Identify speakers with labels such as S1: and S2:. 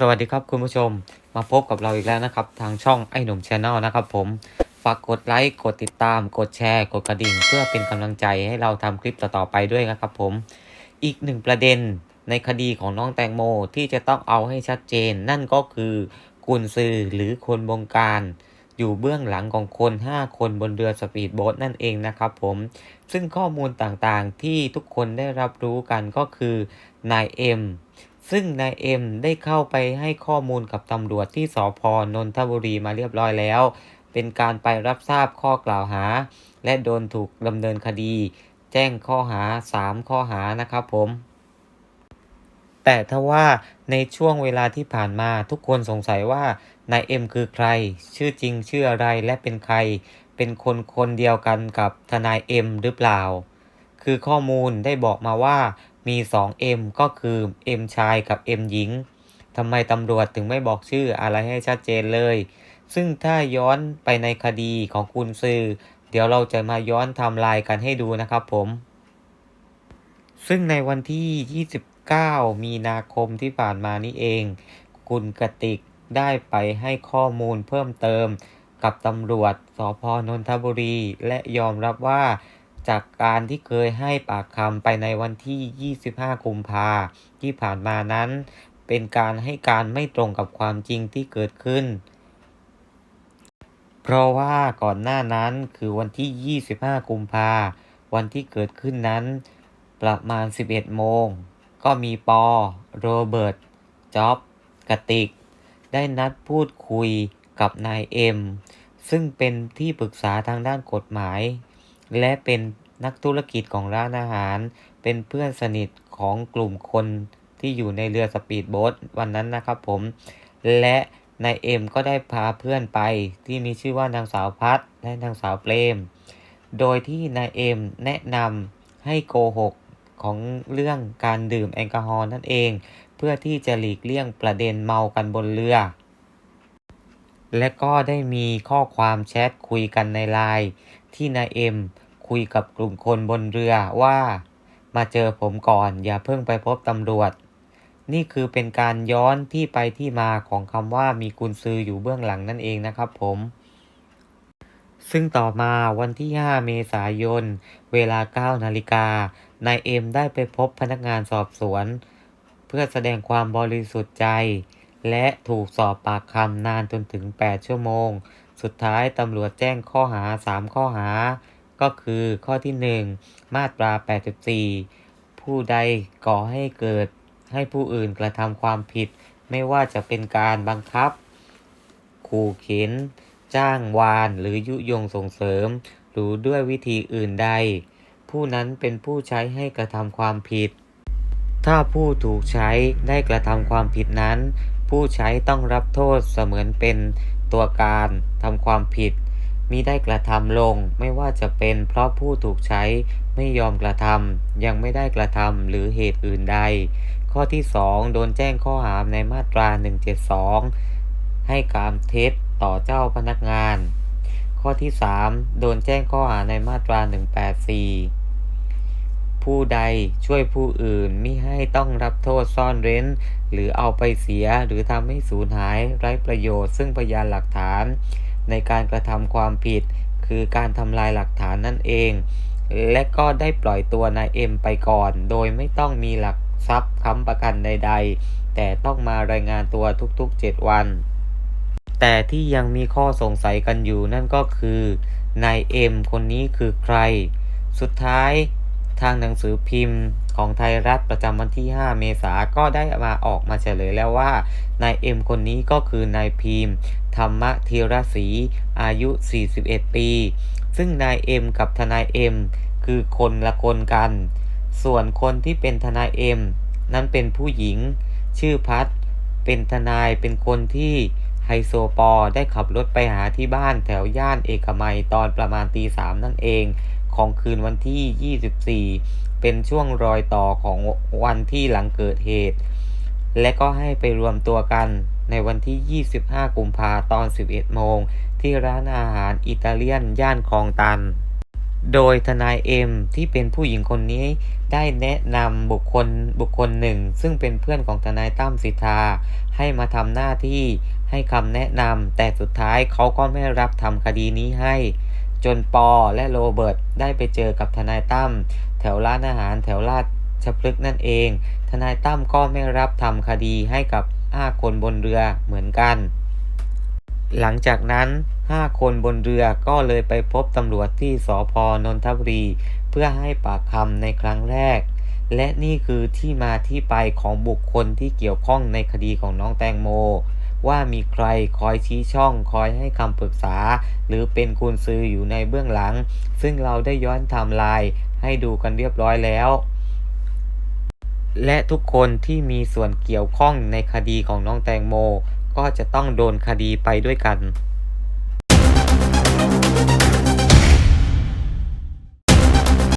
S1: สวัสดีครับคุณผู้ชมมาพบกับเราอีกแล้วนะครับ ทางช่องไอ้หนุ่มชาแนลนะครับผม ฝากกดไลค์กดติดตาม กดแชร์ กดกระดิ่ง เพื่อเป็นกำลังใจให้เราทำคลิปต่อๆไปด้วยนะครับผม อีกหนึ่งประเด็นในคดีของน้องแตงโมที่จะต้องเอาให้ชัดเจน นั่นก็คือกุนซือหรือคนบงการ อยู่เบื้องหลังของคน 5 คนบนเรือสปีดโบ๊ทนั่นเองนะครับผม ซึ่งข้อมูลต่างๆที่ทุกคนได้รับรู้กันก็คือนายเอ็ม ซึ่งนายเอ็มได้เข้าไปให้ข้อมูลกับตำรวจที่สพนนทบุรีมาเรียบร้อยแล้ว เป็นการไปรับทราบข้อกล่าวหา และโดนถูกดำเนินคดี แจ้งข้อหา 3 ข้อหานะครับผม แต่ถ้าว่าในช่วงเวลาที่ผ่านมาทุกคนสงสัยว่านายเอ็มคือใคร ชื่อจริงชื่ออะไรและเป็นใคร เป็นคนคนเดียวกันกับทนายเอ็มหรือเปล่า คือข้อมูลได้บอกมาว่า มี 2M ก็คือ M ชายกับ M หญิงทำไมตำรวจถึงไม่บอกชื่ออะไรให้ชัดเจนเลย ซึ่งถ้าย้อนไปในคดีของคุณซือ เดี๋ยวเราจะมาย้อนทำลายกันให้ดูนะครับผม ซึ่งในวันที่ 29 มีนาคมที่ผ่านมานี้เอง คุณกติกได้ไปให้ข้อมูลเพิ่มเติมกับตำรวจสพนนทบุรี และยอมรับว่า จากการที่เคยให้ปากคำไปในวันที่ 25 กุมภาที่ผ่านมานั้น เป็นการให้การไม่ตรงกับความจริงที่เกิดขึ้น เพราะว่าก่อนหน้านั้นคือวันที่ 25 กุมภาวันที่เกิดขึ้นนั้น ประมาณ 11 โมง ก็มีปอ โรเบิร์ต จ็อบกติก ได้นัดพูดคุยกับนายเอ็ม ซึ่งเป็นที่ปรึกษาทางด้านกฎหมาย และเป็นนักธุรกิจของร้านอาหาร เป็นเพื่อนสนิทของกลุ่มคนที่อยู่ในเรือสปีดโบ๊ทวันนั้นนะครับผม และนายเอ็มก็ได้พาเพื่อนไปที่มีชื่อว่านางสาวพัดและนางสาวเปรม โดยที่นายเอ็มแนะนำให้โกหกของเรื่องการดื่มแอลกอฮอล์นั่นเอง เพื่อที่จะหลีกเลี่ยงประเด็นเมากันบนเรือ และก็ได้มีข้อความแชทคุยกันในไลน์ ที่นายเอ็มคุยกับกลุ่มคนบนเรือว่า มาเจอผมก่อนอย่าเพิ่งไปพบตำรวจ นี่คือเป็นการย้อนที่ไปที่มาของคำว่ามีกุญซืออยู่เบื้องหลังนั่นเองนะครับผม ซึ่งต่อมาวันที่ 5 เมษายน เวลา 9 นาฬิกานายเอ็มได้ไปพบพนักงานสอบสวน เพื่อแสดงความบริสุทธิ์ใจ และถูกสอบปากคำนานจนถึง 8 ชั่วโมง สุดท้ายตำรวจแจ้งข้อหา 3 ข้อหา ก็คือข้อที่ 1 มาตรา 84 ผู้ใดก่อให้เกิดให้ผู้อื่นกระทำความผิด ไม่ว่าจะเป็นการบังคับ ขู่เข็น จ้างวาน หรือยุยงส่งเสริม หรือด้วยวิธีอื่นใด ผู้นั้นเป็นผู้ใช้ให้กระทำความผิด ถ้าผู้ถูกใช้ได้กระทำความผิดนั้น ผู้ใช้ต้องรับโทษเสมือนเป็น ตัวการทำความผิดมิได้กระทำลงไม่ว่าจะเป็นเพราะผู้ถูกใช้ไม่ยอมกระทำยังไม่ได้กระทำหรือเหตุอื่นใด ข้อที่ 2 โดนแจ้งข้อหาในมาตรา 172 ให้การเท็จต่อเจ้าพนักงาน ข้อที่ 3 โดนแจ้งข้อหาในมาตรา 184 ผู้ใดช่วยผู้อื่นมิให้ต้องรับโทษซ่อนเร้น หรือเอาไปเสียหรือทำให้สูญหายไร้ประโยชน์ ซึ่งพยานหลักฐาน ในการกระทำความผิด คือการทำลายหลักฐานนั่นเอง และก็ได้ปล่อยตัวนายเอ็มไปก่อน โดยไม่ต้องมีหลักทรัพย์ค้ำประกันใด ๆ แต่ต้องมารายงานตัวทุกๆ 7 วัน แต่ที่ยังมีข้อสงสัยกันอยู่นั่นก็คือนายเอ็มคนนี้คือใคร สุดท้าย ทางหนังสือพิมพ์ของไทยรัฐประจำวันที่ 5 เมษาก็ได้มาออกมาเฉลยแล้วว่านายเอ็มคนนี้ก็คือนายพิมพ์ ธรรมธีรศรีอายุ 41 ปี ซึ่งนายเอ็มกับทนายเอ็มคือคนละคนกัน ส่วนคนที่เป็นทนายเอ็มนั้นเป็นผู้หญิง ชื่อพัดเป็นทนายเป็นคนที่ไฮโซปอได้ขับรถไปหาที่บ้านแถวย่านเอกมัยตอนประมาณตีสามนั่นเอง ของคืนวันที่ 24 เป็นช่วงรอยต่อของวันที่หลังเกิดเหตุ และก็ให้ไปรวมตัวกันในวันที่ 25 กุมภาตอน 11 โมง ที่ร้านอาหารอิตาเลียนย่านคลองตัน โดยทนายเอ็มที่เป็นผู้หญิงคนนี้ได้แนะนำบุคคลบุคคลหนึ่ง ซึ่งเป็นเพื่อนของทนายตั้มสิทธา ให้มาทำหน้าที่ให้คำแนะนำแต่สุดท้ายเขาก็ไม่รับทำคดีนี้ให้ จนปอและโรเบิร์ตได้ไปเจอกับทนายตั้มแถวร้านอาหารแถวลาดชพฤกษ์นั่นเอง ทนายตั้มก็ไม่รับทำคดีให้กับ 5 คนบนเรือเหมือนกัน หลังจากนั้น 5 คนบนเรือก็เลยไปพบตำรวจที่สพนนทบุรี เพื่อให้ปากคำในครั้งแรก และนี่คือที่มาที่ไปของบุคคลที่เกี่ยวข้องในคดีของน้องแตงโม ว่ามีใครคอยชี้ช่องคอยให้คำปรึกษา หรือเป็นกุญซืออยู่ในเบื้องหลัง ซึ่งเราได้ย้อนไทม์ไลน์ให้ดูกันเรียบร้อยแล้ว และทุกคนที่มีส่วนเกี่ยวข้องในคดีของน้องแตงโม ก็จะต้องโดนคดีไปด้วยกัน